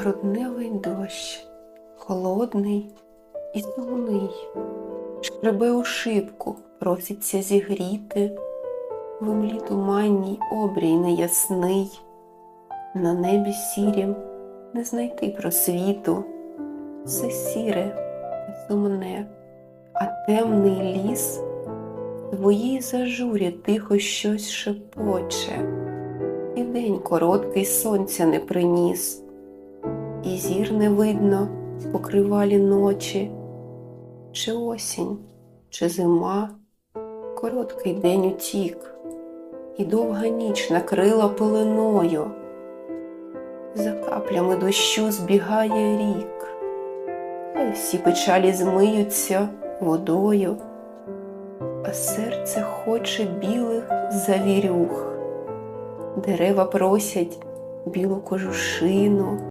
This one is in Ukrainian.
Грудневий дощ, холодний і сумний, шкребе у шибку, проситься зігріти, в імлі туманній обрій неясний, на небі сірім не знайти просвіту, все сіре та сумне, а темний ліс твоїй зажурі тихо щось шепоче, і день короткий сонця не приніс і зір не видно в покривалі ночі, чи осінь, чи зима, короткий день утік, і довга ніч накрила пеленою. За каплями дощу збігає рік, хай всі печалі змиються водою, а серце хоче білих завірюх, дерева просять білу кожушину.